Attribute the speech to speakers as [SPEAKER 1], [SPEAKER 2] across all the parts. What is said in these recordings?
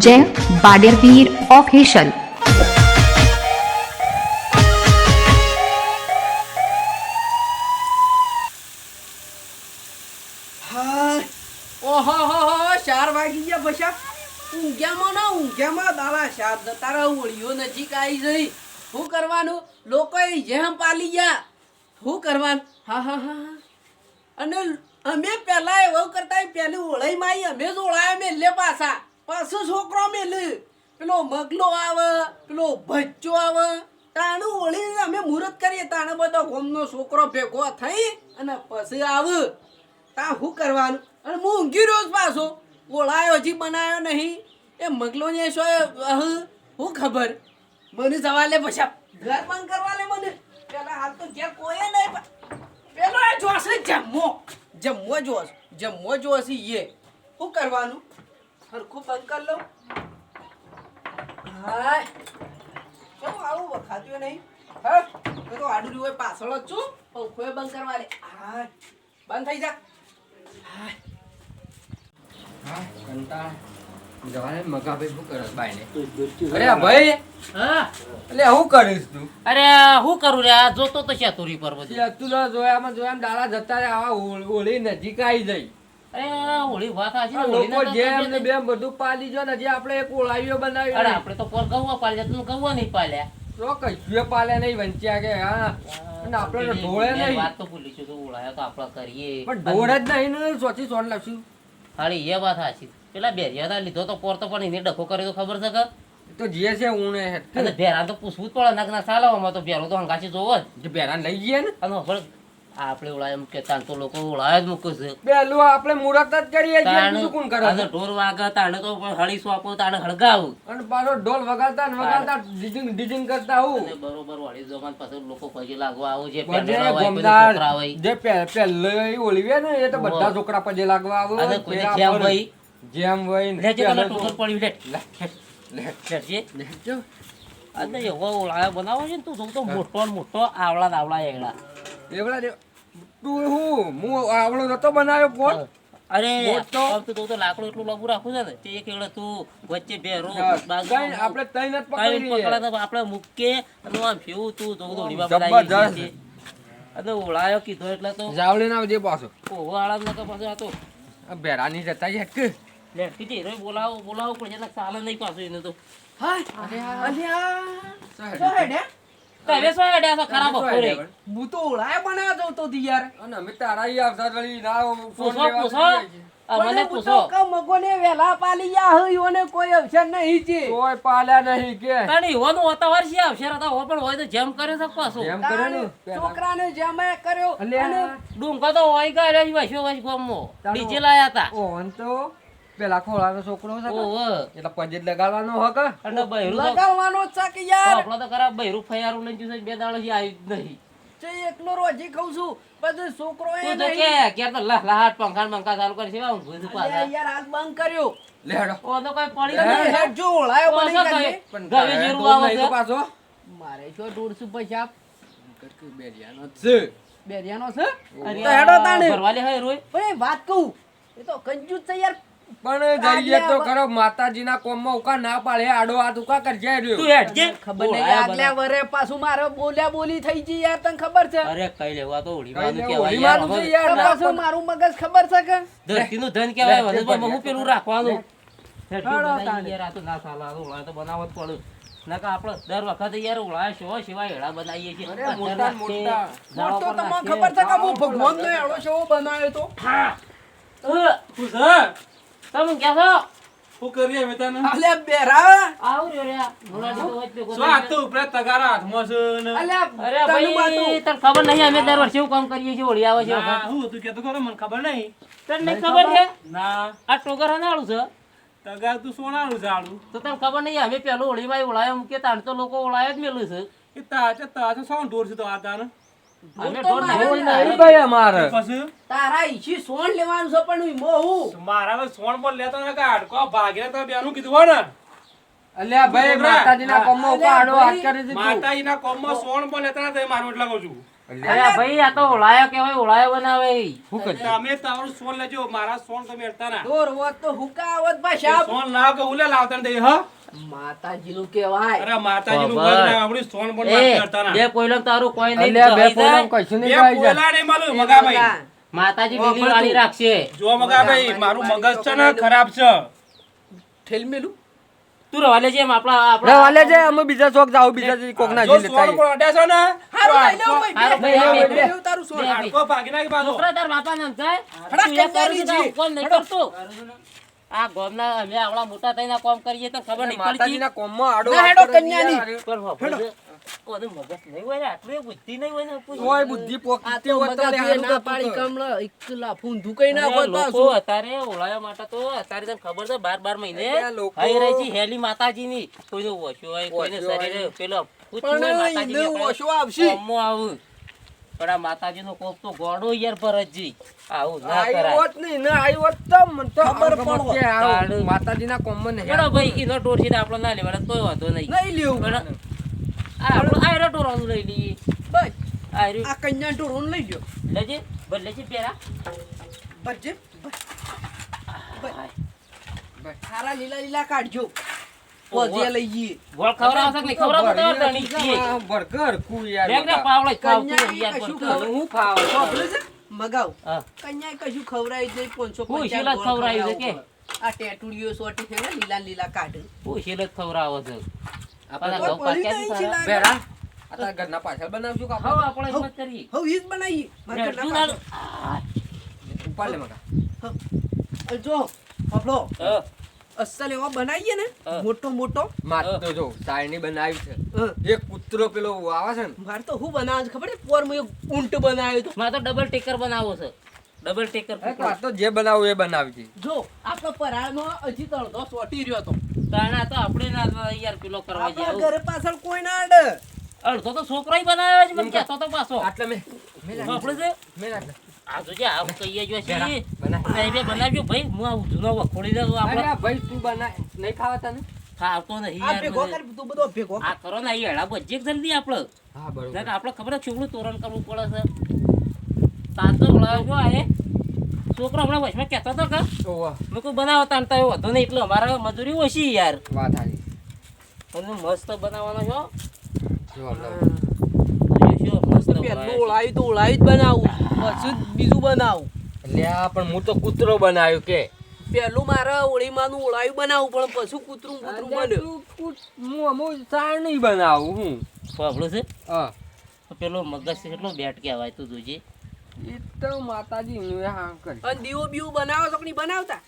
[SPEAKER 1] જય બાડેરવીર ઓફિશિયલ
[SPEAKER 2] વાગી ગયા બસા ઊંઘ્યામાં ના ઊંઘ્યામાં દાડા ચાર તારા ઓળીઓ નજીક આવી જઈ શું કરવાનું લોકો જેમ પાલી ગયા શું કરવાનું હા હા હા અને અમે પહેલા એવું કરતા પહેલી ઓળાઈ માં અમે જ ઓળાય મેલે પાછા. પાછો છોકરો મેલે. પેલો મગલો આવે, પેલો ભચ્ચો આવે. તાણું ઓળીને અમે મુહૂર્ત કરીએ, તાણે બધો ગોમનો છોકરો ભેગો થઈ અને પછી આવે. તા શું કરવાનું? અને હું ઊંઘી રહ્યો પાછો. ઓળાયો હજી બનાવ્યો નહીં. એ મગલો ને શું હું ખબર? મને જવા લે પછી. ઘર બંધ કરવા લે મને પેલા હાલ તો ઘેર કોઈ નહીં પણ પેલો એ જોશે જમવો જમવો જોશ જમવો જોશે એ. શું કરવાનું? સરખું બંધ કરી લઉં. હા આવું વખાતું નહીં. હા મેં તો આડું હોય, પાછળ જ છું. પંખો બંધ કરવા લે હા બંધ થઈ જા.
[SPEAKER 3] હા, કંટાળ. જવાને મગાભાઈ શું કરે બાઈને અરે ભાઈ!
[SPEAKER 4] હા?
[SPEAKER 3] એટલે શું કરીશ તું?
[SPEAKER 4] અરે હું કરું રે? આ જોતો તો છે પર બધું.
[SPEAKER 3] તું જોયામાં જોયામાં દાડા જતા રહે આવા હોળી નજીક આવી જઈ
[SPEAKER 4] અરે હોળી વાત આ છે
[SPEAKER 3] આ
[SPEAKER 4] ને, હોળીના
[SPEAKER 3] લોકો
[SPEAKER 4] તો
[SPEAKER 3] જેમ
[SPEAKER 4] તબિયત
[SPEAKER 3] બધું પાલી જો ને હજી આપણે એક ઓળાવીઓ
[SPEAKER 4] અરે
[SPEAKER 3] બનાવી
[SPEAKER 4] આપણે તો પર ગૌવા પાલ્યા તું ગૌવા નહીં પાલ્યા
[SPEAKER 3] તો કશું પાલ્યા નહીં વંચ્યા કે હા. અને આપણે તો ઢોળે નહીં.
[SPEAKER 4] વાત તો ભૂલી છું કે ઓળાયા તો આપણે કરીએ.
[SPEAKER 3] પણ ઢોળે જ નહીં ને સોથી સોન લાવશું
[SPEAKER 4] ખાલી એ વાત સાચી પેલા બેરિયા લીધો તો પોર તો પણ એને ડખો કર્યો તો ખબર છે કે?
[SPEAKER 3] તો જે છે ઉણે
[SPEAKER 4] અને ભેરા તો પૂછવું જ પડે નાક ના તો ભેરો તો હંગાસી જોવો જ.
[SPEAKER 3] ભેરા લઈ જઈએ ને?
[SPEAKER 4] અને હવે આપણે ઓળાય એમ કે તાન તો લોકો ઓળાય જ મૂકે છે.
[SPEAKER 3] પેલું આપણે મુરત જ કરીએ છીએ શું કોણ કરે?
[SPEAKER 4] અને ઢોર વાગે તાણે તો હળી સોંપો તાણે હળગાવું.
[SPEAKER 3] અને પાછો ઢોલ વગાડતા ને વગાડતા ડીજિંગ ડીજિંગ કરતા આવું.
[SPEAKER 4] અને બરોબર વાળી જોમાં પાછળ લોકો પછી લાગવા આવું જે પેલા હોય.
[SPEAKER 3] જે પેલે પહેલો ઓળીવે ને એ તો બધા છોકરા પગે લાગવા આવું.
[SPEAKER 4] અને
[SPEAKER 3] પેલા
[SPEAKER 4] જેમ હોય,
[SPEAKER 3] જેમ હોય ને
[SPEAKER 4] લેજે તને ટોકર પડી લે.
[SPEAKER 3] લે,
[SPEAKER 4] લેજે.
[SPEAKER 3] લેજો.
[SPEAKER 4] અને એવો ઓળા બનાવો છે તું તો મોટો મોટો આવળા આવળા
[SPEAKER 3] એગળા એવળા તું હું? હું આવળો નતો બનાવ્યો કોણ
[SPEAKER 4] અરે તો તું તો લાકડું એટલું લાંબુ રાખું છે ને તે એક એગડે તું વચ્ચે
[SPEAKER 3] કઈ આપણે તઈ નત પકડી
[SPEAKER 4] આપણે મૂકે અને આમ ફેવું તું તો તો ઓળીમાં બનાવી અને ઓળાયો કીધો એટલે તો
[SPEAKER 3] જાવળી ના આવજે પાછો.
[SPEAKER 4] ઓવો આળા નતો પાછો આ તો.
[SPEAKER 3] આ બેરાની જતા છે હટકે
[SPEAKER 4] લે કીધી રે બોલાવો બોલાવો પડશે ને ચાલે નહીં પાછું એને તો.
[SPEAKER 2] હાય અલ્યા શું હેડે.
[SPEAKER 4] તમે શું હેડ્યા ખરાબ બપોરે
[SPEAKER 2] હું તો ઓળાય બનાવતો તો યાર.
[SPEAKER 3] અને અમે તારા ઈ આવતા વળી ના ફોન લેવા
[SPEAKER 4] પૂછો. મને પૂછો.
[SPEAKER 2] તો મગોને વહેલા પાલી યા હોય કોઈ અવસર નહીં છે.
[SPEAKER 3] પાલ્યા નહીં કે.
[SPEAKER 4] તાણી હોનું હોતા વર્ષે હો પણ હોય તો જેમ કરે છે પાછું.
[SPEAKER 3] જેમ કરે ને
[SPEAKER 2] છોકરાને જેમે કર્યો. અને
[SPEAKER 4] ડુંગા તો હોય ગયા રે વૈશ્વ વૈશ ગમો ડીજે લાયા હતા.
[SPEAKER 3] ઓન તો પેલા ખોળાનો છોકરો છે એટલે પજે લગાડવાનો હક
[SPEAKER 4] અને બહેરું
[SPEAKER 2] લગાવવાનો છે કે યાર?
[SPEAKER 4] આપણો તો ખરાબ બહેરું ફયારું લઈ જશે બે દાડો જ નહીં.
[SPEAKER 2] છે એકલો રોજી ખાઉં છું. પછી છોકરો એ
[SPEAKER 4] તો કે ક્યારે તો લહ લહાટ પંખા પંખા ચાલુ કરી છે હું ભૂજ
[SPEAKER 2] અલ્યા યાર હાલ બંધ કર્યો.
[SPEAKER 3] લેડો.
[SPEAKER 4] ઓ તો કઈ પડી નહીં
[SPEAKER 2] હેડ જો ઓળાયો બની
[SPEAKER 4] શું
[SPEAKER 3] પણ ગવે
[SPEAKER 4] જીરું આવો
[SPEAKER 3] આવે
[SPEAKER 4] છે.
[SPEAKER 3] પાછો.
[SPEAKER 2] મારે શું દોઢસો પૈસા
[SPEAKER 3] બેરિયાનો છે.
[SPEAKER 2] બેરિયાનો છે?
[SPEAKER 4] અરે
[SPEAKER 2] તો હેડો તાણે.
[SPEAKER 4] ભરવા હે રોય.
[SPEAKER 2] ભાઈ વાત કહું એ તો કંજૂસ છે યાર.
[SPEAKER 3] પણ જઈએ તો ખરો માતાજીના કોમમાં ઉકા ના પાડે આડો હાથ ઉકા કરજે રહ્યો.
[SPEAKER 4] તું હેડજે
[SPEAKER 2] ખબર નહીં આગલા વરે પાછું મારો બોલ્યા બોલી થઈ ગઈ યાર તને ખબર છે?
[SPEAKER 4] અરે કઈ લેવા તો
[SPEAKER 3] ઉડી
[SPEAKER 4] માનું
[SPEAKER 3] લેવું,
[SPEAKER 4] કહેવાય યાર.
[SPEAKER 3] છે યાર.
[SPEAKER 2] પાછું મારું મગજ ખબર છે કે?
[SPEAKER 4] ધરતીનું ધન
[SPEAKER 3] કેવાય
[SPEAKER 4] પણ હું પેલું રાખવાનું. હેઠું બનાવી યાર, તો ના સાલા આ તો તો જ પડે. નકર આપણે દર વખતે યાર ઓળાય શો સિવાય હેડા બનાવીએ છીએ.
[SPEAKER 3] અરે મોટા મોટા.
[SPEAKER 2] મોટો તમને ખબર છે કે હું ભગવાનનો એળો શો બનાવ્યો તો?
[SPEAKER 4] અ, તમે ક્યાં છો?
[SPEAKER 5] શું કરીએ તને?
[SPEAKER 2] અલ્યા બેરા
[SPEAKER 4] આવ રે રે આ. મુલાજી તો
[SPEAKER 5] તો ઉપરે તગારા હાથમાં છે ને?
[SPEAKER 2] અલે
[SPEAKER 4] અરે ભાઈ તને ખબર નહીં અમે દર વર્ષે કામ કરીએ છીએ હોળી આવે છે હા.
[SPEAKER 5] હું હતું કહેતો ખરો, મને ખબર નહીં.
[SPEAKER 4] તને નહીં ખબર છે
[SPEAKER 5] ના,
[SPEAKER 4] આ ટોગર હનાળું છે
[SPEAKER 5] તગાર તું સોનાનું ઝાડું.
[SPEAKER 4] તો તને ખબર નહીં અમે પેલું હોળીમાં ઓળાયો મૂકીએ તાણ તો લોકો ઓળાયો જ મેલું છે
[SPEAKER 5] એ તાચે તાચે સોન ઢોર છે તો આ તાને.
[SPEAKER 4] અમે
[SPEAKER 2] તો મારે
[SPEAKER 4] નહીં
[SPEAKER 3] ભાઈ અમારે.
[SPEAKER 5] પછી?
[SPEAKER 2] તારા ઈછી સોન લેવાનું છે પણ હું મોહું
[SPEAKER 5] મારા સોન પર લેતો ને કે હાડકો ભાગીને તો બેનું કીધું હોય ને?
[SPEAKER 3] અલ્યા ભાઈ. માતાજીના કોમમાં ઉકા હાથ કરી દીધું.
[SPEAKER 5] માતાજીના કોમમાં સોન પણ લેતા નથી મારું એટલે કહું છું.
[SPEAKER 4] અરે ભાઈ આ તો ઓળાયો કેવાય ઓળાયો બનાવે.
[SPEAKER 3] શું કરી
[SPEAKER 5] તમે તમારું સોન લેજો મારા સોન તમે હેરતા ના.
[SPEAKER 2] દોર હોત તો હુકા આવત ભાષા
[SPEAKER 5] સોન લાવ કે ઉલે લાવતા ને દે, હા?
[SPEAKER 2] માતાજીનું કહેવાય.
[SPEAKER 5] અરે માતાજીનું
[SPEAKER 4] બાબા.
[SPEAKER 5] ઘર આપણી સોન પણ
[SPEAKER 4] એ
[SPEAKER 5] કરતા ના.
[SPEAKER 4] બે કોઈલમ તારું કોઈ નહીં
[SPEAKER 3] અલ્યા બે
[SPEAKER 4] થઈ
[SPEAKER 3] કશું નહીં ખાઈ જાય
[SPEAKER 5] પોયલા નહીં માલુમ, મગાભાઈ.
[SPEAKER 4] માતાજી. બીજી વાળી રાખશે.
[SPEAKER 5] જો મગાભાઈ મારું મગજ છે ને ખરાબ છે.
[SPEAKER 2] ઠેલ મેલું?
[SPEAKER 4] તું રવા લેજે એમ આપણા આપણા
[SPEAKER 3] વાલે છે અમે બીજા શોખ જાવ બીજા કોક ના
[SPEAKER 5] જો
[SPEAKER 3] જી
[SPEAKER 5] સોન
[SPEAKER 3] લેતા
[SPEAKER 5] પણ અડ્યા છો ને
[SPEAKER 2] હારું લઈ લેવું ભાઈ બે.
[SPEAKER 4] બે,
[SPEAKER 2] તારું સોન.
[SPEAKER 5] હાડકો ભાગી નાખી પાછો.
[SPEAKER 4] છોકરા તાર બાપા નામ થાય
[SPEAKER 2] હડા
[SPEAKER 4] તું એક
[SPEAKER 2] કંટાળી
[SPEAKER 4] કરું છું,
[SPEAKER 2] જી.
[SPEAKER 4] કોણ નહીં કરતો આ ગોમના અમે આવડા મોટા થઈને કોમ કામ કરીએ તો ખબર નહીં પડતી
[SPEAKER 3] માતાજીના કોમમાં આડો
[SPEAKER 2] હેડો કન્યાની.
[SPEAKER 3] યાર.
[SPEAKER 4] પણ બાપા છે, ઓનું મગજ નહીં હોય ને, આટલું બુદ્ધિ નહીં હોય ને,
[SPEAKER 3] ઓય બુદ્ધિ
[SPEAKER 2] આ
[SPEAKER 3] પોકતી
[SPEAKER 2] તો
[SPEAKER 3] હારું
[SPEAKER 2] ના પાડી
[SPEAKER 3] પૂછો.
[SPEAKER 2] એકલા ફૂંધું કઈ ના
[SPEAKER 4] અરે
[SPEAKER 2] હોત
[SPEAKER 4] લોકો ઓળાયા માટે તો અત્યારે તને ખબર છે બાર બાર મહિને હઈ રહી છે હેલી માતાજીની. કોઈનો ઓછો હોય કોઈને શરીરે પેલો
[SPEAKER 2] પણ
[SPEAKER 4] માતાજીને
[SPEAKER 2] એને આવશે.
[SPEAKER 4] કોમમાં આવું. પણ આ માતાજીનો કોપ તો ગોડો યાર ભરતજી. આવું ના કરાય.
[SPEAKER 3] હોત નહીં, ના હોત તો મને તો
[SPEAKER 2] ખબર
[SPEAKER 3] પણ
[SPEAKER 2] પડો.
[SPEAKER 3] કે આવું
[SPEAKER 4] તાળું.
[SPEAKER 3] માતાજીના કોમમાં નહીં
[SPEAKER 4] ભાઈ એનો ટોરથી આપણે ના લેવાના કોઈ વાંધો નહીં.
[SPEAKER 2] નહીં લેવું.
[SPEAKER 4] આયરો ટોરાનું લઈ લઈએ.
[SPEAKER 2] બસ.
[SPEAKER 4] આયરો.
[SPEAKER 2] આ કન્યા ટોરોન લઈ લ્યો.
[SPEAKER 4] લેજે બસ લેજે પેરા.
[SPEAKER 2] બસ સારા લીલા લીલા કાઢજો. લઈ જઈએ.
[SPEAKER 4] નહીં.
[SPEAKER 3] બર્ગર કુ યાર
[SPEAKER 4] યાર
[SPEAKER 2] કશું
[SPEAKER 4] પણ
[SPEAKER 2] ખવડાવ-
[SPEAKER 3] હું ખાવ
[SPEAKER 2] સાંભળ્યું મગાવ.
[SPEAKER 4] હા.
[SPEAKER 2] કશું ખવડાવી દે પાંચસો પચાસ
[SPEAKER 4] શીલા
[SPEAKER 2] પડે. આ ટેટુડીઓ સોટી છે ને લીલા લીલા કાઢ.
[SPEAKER 4] પૂછીને જ ખવરાવો છો
[SPEAKER 3] આપણે
[SPEAKER 4] ઘઉં પાક્યા.
[SPEAKER 3] બેરા આ ઘરના પાછળ બનાવશું કે આપણે?
[SPEAKER 4] હિંમત કરીએ.
[SPEAKER 2] હવે ઘરના
[SPEAKER 3] લે
[SPEAKER 2] જો અસલ એવો બનાવીએ ને મોટો મોટો.
[SPEAKER 3] માર તો જો સાયણી બનાવી છે. એક કૂતરો પેલો આવે છે ને.
[SPEAKER 2] મારે તો હું બનાવે છે ખબર છે? પોર મેં ઊંટ બનાવ્યો તો
[SPEAKER 4] મારે તો ડબલ ટેકર બનાવો છે. ડબલ ટેકર
[SPEAKER 3] એ તો જે બનાવું એ બનાવી
[SPEAKER 2] જો આપણો પરાળમાં હજી તો અડધો સોટી રહ્યો તો
[SPEAKER 4] તાણા તો આપણે ના યાર પેલો કરવા
[SPEAKER 2] આપણા ઘર પાછળ કોઈ ના અડે.
[SPEAKER 4] અડધો તો છોકરાય બનાવ્યો છે મને કહેતો તો પાછો.
[SPEAKER 3] આટલે મે મેં
[SPEAKER 4] આપણે છે?
[SPEAKER 3] મે
[SPEAKER 4] આ જોજે આ કહીએ જો છે
[SPEAKER 3] બેરા, બનાય.
[SPEAKER 4] બનાવજો ભાઈ હું આ જૂનો વખોડી દઉં આપણે.
[SPEAKER 3] ભાઈ તું બનાય નહીં ખાવા તને?
[SPEAKER 4] ખાવતો નહીં
[SPEAKER 2] આ
[SPEAKER 4] યાર
[SPEAKER 2] ભેગો કર તું બધો ભેગો
[SPEAKER 4] આ કરો ને આ એડા બજે જલ્દી આપણે
[SPEAKER 3] હા બરોબર.
[SPEAKER 4] આપણે ખબર છે છોકરું તોરણ કરવું પડે છે. તાર તો આ છોકરો હમણાં વચમાં કહેતો હતો કે મેં કોઈ બનાવો તાણ એવો. હતો નહીં એટલે અમારે મજૂરી ઓછી યાર.
[SPEAKER 3] વાત આવી
[SPEAKER 4] તમને મસ્ત બનાવવાનો છો.
[SPEAKER 3] જો
[SPEAKER 4] મસ્ત
[SPEAKER 2] પેલું
[SPEAKER 4] બનાવ્યો
[SPEAKER 2] ઓળાયું તો ઓળાયું જ બનાવું. પછી જ બીજું બનાવું.
[SPEAKER 3] એટલે પણ હું તો કૂતરો બનાવ્યો કે.
[SPEAKER 2] પેલું મારે ઓળીમાંનું ઓળાયું બનાવું પણ પછી કૂતરું કૂતરું બન્યું.
[SPEAKER 3] હું અમુક સાર નહીં બનાવું હું.
[SPEAKER 4] છે. છે?
[SPEAKER 3] હા.
[SPEAKER 4] પેલો મગજ છે એટલો બેટ કહેવાય તું જોજે.
[SPEAKER 3] એ તો માતાજી નું હા કરી
[SPEAKER 2] અને દીવો બીવો બનાવો તો બનાવતા?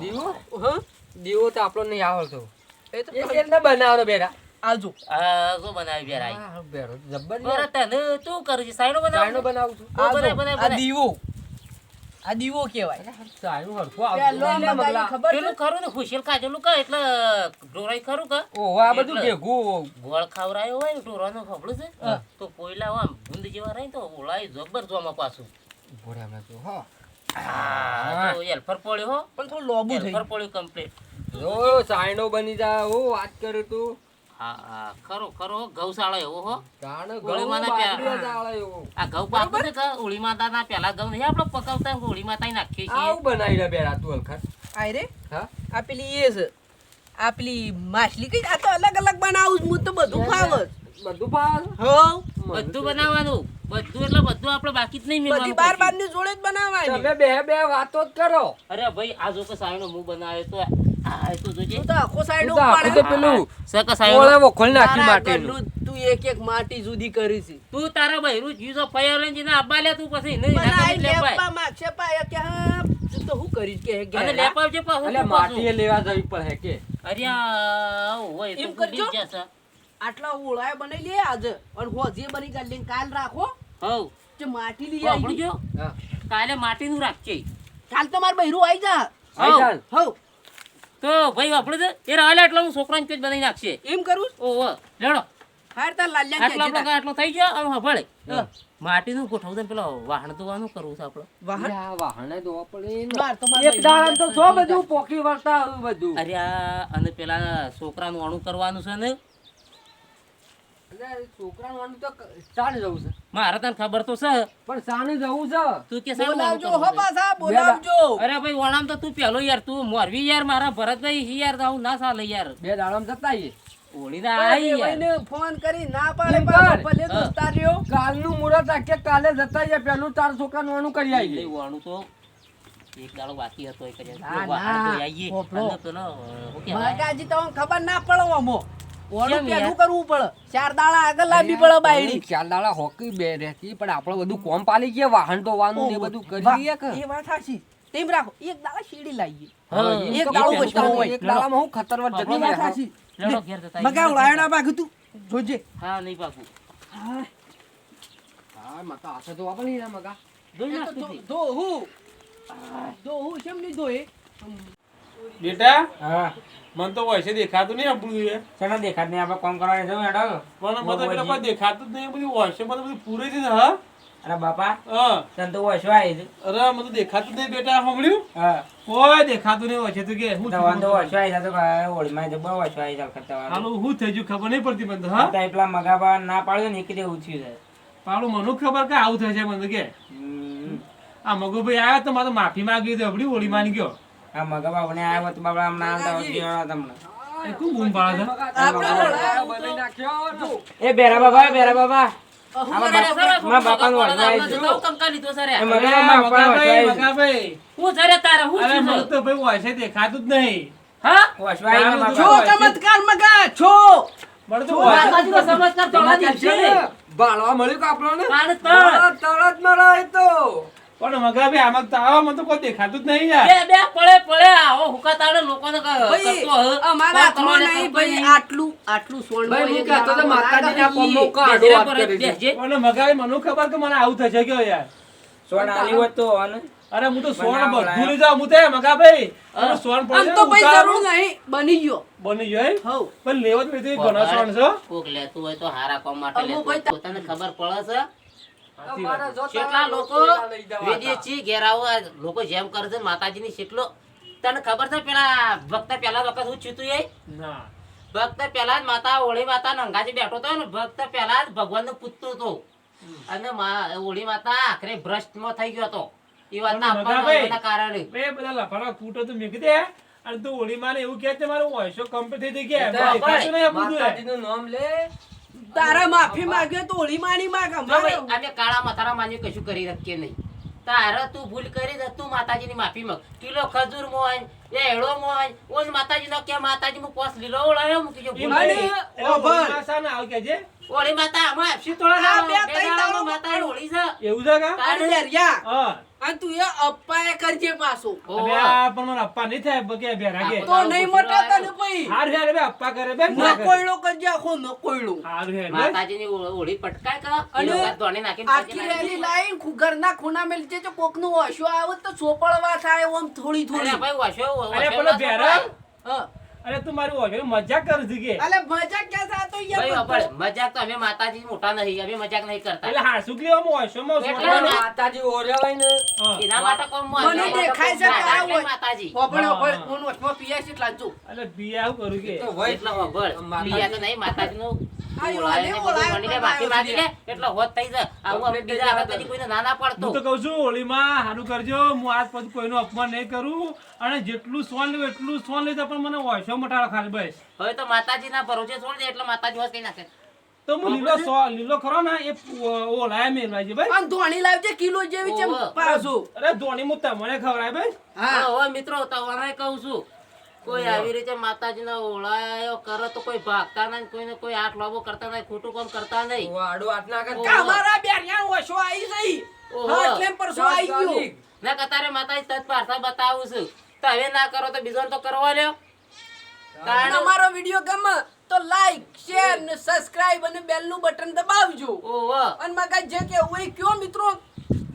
[SPEAKER 3] દીવો?
[SPEAKER 2] હ?
[SPEAKER 3] દીવો તો આપણો નહીં આવડતો.
[SPEAKER 2] એ તો
[SPEAKER 3] એ એટલે બનાવતો બેરા
[SPEAKER 2] આજો
[SPEAKER 4] આ શું બનાવી બેરા
[SPEAKER 3] હા, બેરો જબ્બર
[SPEAKER 4] બરાબર તને તું કરું છે સાઈડો
[SPEAKER 3] ચાયનો
[SPEAKER 4] બનાવ
[SPEAKER 3] બનાવું છું.
[SPEAKER 4] આ
[SPEAKER 2] દીવો. આ દીવો કહેવાય.
[SPEAKER 3] હરખું આવતું.
[SPEAKER 2] ખબર
[SPEAKER 4] પેલું ખરું ને ખુશીલ ખાધેલું કા એટલે ઢોરાઈ ખરું કા
[SPEAKER 3] ઓહો આ બધું ભેગું
[SPEAKER 4] ગોળ ખાવરાયો હોય ને ઢોરાનું ખબડું છે તો કોયલા આમ ભૂંડ જેવા રહી તો ઓળાય જબર જોમાં પાછું.
[SPEAKER 3] ભોળે હમણાં જો, હા.
[SPEAKER 4] એલ્ફર પડ્યો હો.
[SPEAKER 2] પણ થોડું લોબુ થઈ
[SPEAKER 4] એલ્ફર પડ્યો કમ્પ્લીટ
[SPEAKER 3] જો ચાયનો બની જાય હું વાત કરું તું.
[SPEAKER 4] હા હા ખરો ખરો ગૌશાળા એવો હો.
[SPEAKER 3] જાણે
[SPEAKER 4] ગોળી
[SPEAKER 3] ઘઉં
[SPEAKER 4] માના
[SPEAKER 3] બાજરી
[SPEAKER 4] પ્યા-
[SPEAKER 3] ચાલે એવું.
[SPEAKER 4] આ ઘઉં પાકું છે કે માતા ના પેલા ઘઉં નહીં આપણે પકાવતા હોળી માતા નાખીએ છીએ.
[SPEAKER 3] આવું બનાવી લે બેરા તું હલખર
[SPEAKER 2] આય રે.
[SPEAKER 3] હા?
[SPEAKER 2] આ પેલી એ છે. આ પેલી માછલી કઈ આ તો અલગ અલગ બનાવું હું તો બધું ફાવ
[SPEAKER 3] બધું ભાવ
[SPEAKER 2] હો.
[SPEAKER 4] બધું બનાવવાનું. બધું એટલે બધું આપણે બાકી જ નહીં
[SPEAKER 2] બધી
[SPEAKER 4] મેળવાનું
[SPEAKER 2] બાર બારની જોડે જ બનાવવાની.
[SPEAKER 3] તમે બે બે વાતો જ કરો.
[SPEAKER 4] અરે ભાઈ આ જો કે બનાવે
[SPEAKER 2] કે હા તું તો આટલા ઓળાય બની લે આજે. અને હોજે બની કાઢી કાલ રાખો.
[SPEAKER 4] હવ.
[SPEAKER 2] જે માટી લઈ આવી
[SPEAKER 4] કાલે માટી નું રાખજે.
[SPEAKER 2] કાલ તો માર બૈરું આવી જા. હવ.
[SPEAKER 4] તો ભાઈ આપણે એ રાલે એટલે હું છોકરાને પેજ બનાવી નાખશે.
[SPEAKER 2] એમ કરું?
[SPEAKER 4] ઓહો લેડો
[SPEAKER 2] હાર તાર લાલ્યા
[SPEAKER 4] આટલો
[SPEAKER 2] કે
[SPEAKER 4] આપણો આટલો થઈ ગયો આમ હભળે. માટીનું ગોઠવું છે પેલો વાહણ ધોવાનું કરવું છે આપણે.
[SPEAKER 2] વાહન
[SPEAKER 3] એટલે ધોવા પડે એક
[SPEAKER 2] બૈરું
[SPEAKER 3] તો છો બધું પોકી વળતા બધું.
[SPEAKER 4] અરે અને પેલા છોકરાનું અણું કરવાનું છે ને
[SPEAKER 3] અરે છોકરાનું આનું તો ક- ચાલે જવું છે
[SPEAKER 4] મારે તને ખબર તો છે.
[SPEAKER 3] પણ સાને જવું છે.
[SPEAKER 4] તું કે
[SPEAKER 2] બોલાવજો હો પાછા બોલાવજો.
[SPEAKER 4] અરે ભાઈ વણામ તો તું પેલો યાર તું મોરવી યાર મારા ભરતભાઈ યાર હું ના ચાલે યાર.
[SPEAKER 3] બે દાડામાં જતા આવીએ
[SPEAKER 4] હોળી ના આવી યાર.
[SPEAKER 2] ફોન કરી ના પાડે
[SPEAKER 3] એમ
[SPEAKER 2] પાછો
[SPEAKER 3] કર.
[SPEAKER 2] ભલે દોસ્તાર
[SPEAKER 3] કાલનું મુહૂર્ત રાખીએ કાલે જતા આવીએ પેલું તાર છોકરાનું વાણું કરી આવીએ
[SPEAKER 4] વણું તો એક દાડો બાકી હતો એ
[SPEAKER 2] ના. ખબર ના પડે
[SPEAKER 4] યાર?
[SPEAKER 2] પેલું કરવું પડે. ચાર દાડા આગળ લાવવી પડે બાયડી.
[SPEAKER 3] ચાર દાડા હોકી બે રહેતી પણ આપણે બધું કોમ પાલી ગયા વાહન ધોવાનું ને એ બધું કરી લઈએ કે?
[SPEAKER 2] એ વાત સાચી. તેમ રાખો એક દાડા શેરડી લાવીએ.
[SPEAKER 4] હા,
[SPEAKER 2] એક
[SPEAKER 3] તો
[SPEAKER 2] દાડો બચાવવો હોય.
[SPEAKER 3] એક દાડામાં હું ખતરવત
[SPEAKER 2] એ
[SPEAKER 3] જતી
[SPEAKER 2] વાત. સાચી. મગા લાયણા બાકી તું. જોજે.
[SPEAKER 4] હા નહીં પાકું
[SPEAKER 3] હા. માતા હાથે ધોવા પણ નહીં મગા
[SPEAKER 2] એ તો
[SPEAKER 4] તું.
[SPEAKER 2] ધો- ધોવું ધોવું કેમ નહીં ધોએ
[SPEAKER 5] બેટા?
[SPEAKER 6] હા.
[SPEAKER 5] મને તો વયસે દેખાતું નહીં આપણું એ
[SPEAKER 6] ચાલો દેખાત નહીં. આપણે કોમ કરવા જવું હેડો?
[SPEAKER 5] પણ મને પેલા કોઈ દેખાતું જ નહીં. બધું વયસે મને બધું પૂરે છે હા?
[SPEAKER 6] અરે બાપા
[SPEAKER 5] હા.
[SPEAKER 6] તને તો ઓછો આવી છે
[SPEAKER 5] અરે મને તો દેખાતું નહીં બેટા સાંભળ્યું?
[SPEAKER 6] હા.
[SPEAKER 5] કોઈ દેખાતું નહીં વયસે તું કે. હું
[SPEAKER 6] તવાન તો
[SPEAKER 5] થયું?
[SPEAKER 6] ઓછો આવી છે તો હોળીમાં જબર ઓછો આવી છે તવાન
[SPEAKER 5] હાલો હું થઈ ગયું ખબર નહીં પડતી મને તો હા?
[SPEAKER 6] તો પેલા મગાબા ના પાડ્યો ને એ કીધે ઉછ્યું છે
[SPEAKER 5] પાડું મને ખબર કે આવું થશે મને કે. આ મગુભાઈ આવ્યો તો મારે માફી માંગી હતી અબડી ઓળી માની ગયો.
[SPEAKER 6] આ મગાબા આપણે આવ્યો તો બાબા આમ ના આવતા હોય તમને?
[SPEAKER 5] એ કોણ બૂમ પાડે છે?
[SPEAKER 2] આપણે ઓળા
[SPEAKER 3] બનાવી નાખ્યો ને.
[SPEAKER 6] એ બેરા બાબા. બેરા બાબા
[SPEAKER 4] શું કરે છે રે?
[SPEAKER 6] મારા બાપાનું
[SPEAKER 4] મગા
[SPEAKER 6] વાંચવા
[SPEAKER 4] કંકા લીધો. હું હું છું
[SPEAKER 5] ભાઈ દેખાતું જ નહીં.
[SPEAKER 4] હા?
[SPEAKER 2] છો ચમત્કાર મગા છો.
[SPEAKER 4] ચમત્કાર
[SPEAKER 3] મળ્યું કે આપણને
[SPEAKER 4] તાણ તાણ.
[SPEAKER 3] તરત મરાય તો.
[SPEAKER 5] પણ મગાભાઈ આમાં તો આવા મને તો કોઈ દેખાતું જ નહીં યાર.
[SPEAKER 4] બે બે પડે પડે. આવો હુકા તાળે લોકોને કરતો
[SPEAKER 2] અમારા હાથમાં નહીં ભાઈ આટલું આટલું સોણ
[SPEAKER 3] ભાઈ હું કહેતો તો માતાજીના આડો
[SPEAKER 4] બેસજે
[SPEAKER 3] વાત કરી છે.
[SPEAKER 5] પણ મગાભાઈ મને ખબર કે મને આવું થશે કયો યાર.
[SPEAKER 6] સોણ આલી હોત તો અને
[SPEAKER 5] અરે હું તો
[SPEAKER 6] સોણ
[SPEAKER 5] બધું લઈ જાઉં હું તે મગા મગાભાઈ અરે
[SPEAKER 2] સોણ
[SPEAKER 5] પડે
[SPEAKER 2] તો ભાઈ જરૂર નહીં બની ગયો.
[SPEAKER 5] બની ગયો?
[SPEAKER 2] હવ.
[SPEAKER 5] પણ લેવો જ નથી ઘણા સોણ છો
[SPEAKER 4] કોક લેતું હોય તો હારા કામ માટે લેતું
[SPEAKER 2] ભાઈ
[SPEAKER 4] પોતાને ખબર પડે છે. કેટલા લોકો વિદેશી ઘેર લોકો જેમ કરે છે માતાજીની કેટલો તને ખબર છે પેલા ભક્ત પેલા વખત હું ચૂતું એ? ભક્ત પેલા જ માતા ઓળી માતા નંગાજી બેઠો હતો ને ભક્ત પેલા જ ભગવાન પૂછતો હતો. અને ઓળી હોળી માતા આખરે ભ્રષ્ટમાં થઈ ગયો હતો. એ
[SPEAKER 5] મગાભાઈ.
[SPEAKER 4] થવાના કારણે.
[SPEAKER 5] બધા લફાડા કૂટો તો મેં કીધે અને તું ઓળી માને એવું કહે છે મારું વોઇસો કમ્પ્લીટ થઈ ગઈ
[SPEAKER 3] તો. માતાજીનું નામ લે.
[SPEAKER 2] તારા માફી માંગ્યો તો ઓળી માની માંગ અમારે
[SPEAKER 4] અમે કાળા મથારા માન્યું કશું કરી શકીએ નહીં તારે તું ભૂલ કરી દે તું માતાજીની માફી માંગ કિલો ખજૂર મોય એ એળો મોય ઓજ માતાજી નો કે માતાજી હું પોસ લીલો ઓળાયો મૂકી
[SPEAKER 5] કીજો
[SPEAKER 4] ભૂલ કરી.
[SPEAKER 5] ઓ ભરમાં શાને આવું કહે છે?
[SPEAKER 4] માતા આમાં આપશી તોળા
[SPEAKER 2] બે
[SPEAKER 4] તઈ
[SPEAKER 2] તારો
[SPEAKER 4] માતા ઓળી છે
[SPEAKER 5] એવું છે કા?
[SPEAKER 2] તારે દરિયા
[SPEAKER 5] હા.
[SPEAKER 2] અને તું એ અપ્પાએ કરજે પાછો.
[SPEAKER 5] અબે આ પણ મને અપ્પા નહીં થાય બકે ભેરા કે.
[SPEAKER 2] તો નહીં મોટા તને ભાઈ
[SPEAKER 5] હારું હેડ બે અપ્પા કરે બે
[SPEAKER 2] ન કોયડો કરજે આખો ન કોયડો
[SPEAKER 5] હારું હેડ બે.
[SPEAKER 4] માતાજીની હો- હોળી પટકાય કા
[SPEAKER 2] અને
[SPEAKER 4] એ વખત
[SPEAKER 2] આખી રેલી
[SPEAKER 4] નાખી
[SPEAKER 2] લાઈન ઘરના ખૂણા મેલજે જો કોકનું ઓશો આવે તો ચોપડવા થાય ઓમ થોડી થોડી.
[SPEAKER 4] ભાઈ વાસો
[SPEAKER 5] અરે પેલો ભેરા?
[SPEAKER 2] હા.
[SPEAKER 5] અરે તું મારું ઓગે મજાક કરું છું કે
[SPEAKER 2] અલે મજાક કે સા તો
[SPEAKER 4] ભાઈ
[SPEAKER 2] યાર
[SPEAKER 4] અપડ, મજાક તો અમે માતાજી મોટા નહીં અમે મજાક નહીં કરતા.
[SPEAKER 5] એટલે હા કે ઓમ હોયમાં
[SPEAKER 4] એટલે
[SPEAKER 3] માતાજી ઓર્યા હોય ને
[SPEAKER 4] એના માટે કોમ મો
[SPEAKER 2] મને દેખાય છે
[SPEAKER 4] કે
[SPEAKER 2] હોય.
[SPEAKER 4] માતાજી.
[SPEAKER 2] ઓપણ
[SPEAKER 5] ઓપણ
[SPEAKER 2] કોણ
[SPEAKER 5] હા.
[SPEAKER 2] પીયા છે એટલા જો
[SPEAKER 5] એટલે બી કરું કે?
[SPEAKER 3] તો હોય
[SPEAKER 4] એટલો ઓબળ
[SPEAKER 3] માતાજી.
[SPEAKER 4] બીજા તો નહીં માતાજીનું
[SPEAKER 2] આ
[SPEAKER 4] ઓળાય ને
[SPEAKER 2] ઓળાય,
[SPEAKER 4] બધું મળી લે, બાકી
[SPEAKER 2] ઓળાય
[SPEAKER 4] બાકી લે, એટલો હોત થઈ જાય. આવું અમે બીજા આગળ કદી કોઈને ના ના પાડતો.
[SPEAKER 5] હું તો કઉ છું હોળીમાં હારું કરજો. હું આજ પછી કોઈનું અપમાન નહીં કરું. અને જેટલું સોન લેવું એટલું સોન લેજો પણ મને ઓછો મટાડો ખાલી બસ.
[SPEAKER 4] હવે તો માતાજીના ભરોસે છોડી એટલે માતાજી હોત કઈ નાખે.
[SPEAKER 5] તો હું લીલો લીલો ખરો ને એ ઓલાય મેલવાય છે ભાઈ
[SPEAKER 2] આમ ધોણી લાવજે કિલો જેવી છે
[SPEAKER 4] ઓહો.
[SPEAKER 5] અરે ધોની હું તમને ખવડાય ભાઈ
[SPEAKER 2] હા.
[SPEAKER 4] મિત્રો તમારે કહું છું કોઈ આવી રીતે માતાજીને ઓળાયો કરે તો કોઈ ભાગતા નહીં કોઈને કોઈ આઠ લાભો કરતા નહીં ખોટું કામ કરતા નહીં.
[SPEAKER 3] વાડો આઠ ના
[SPEAKER 2] કરતા અમારા બેરિયા ઓશો આવી જઈ? એટલે પરસો આવી ગયો?
[SPEAKER 4] ના કતારે માતાજી તત પારસા બતાવું છું. તમે હવે ના કરો તો બીજો તો કરવા લ્યો.
[SPEAKER 2] કારણ અમારો વિડિયો ગમે તો લાઈક શેર ને સબસ્ક્રાઇબ અને બેલનું બટન દબાવજો.
[SPEAKER 4] ઓહો.
[SPEAKER 2] અને મગજ જે કે હોય કયો મિત્રો?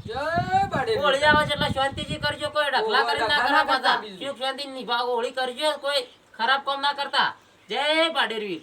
[SPEAKER 4] હોળી જાવ છે એટલે શાંતિથી કરજો કોઈ
[SPEAKER 3] ઓહો,
[SPEAKER 4] કરીને ના પાછા.
[SPEAKER 3] બીજું.
[SPEAKER 4] સુખ શાંતિ નિભાવો હોળી કરજો કોઈ ખરાબ કામ ના કરતા. જય પાડેરવીર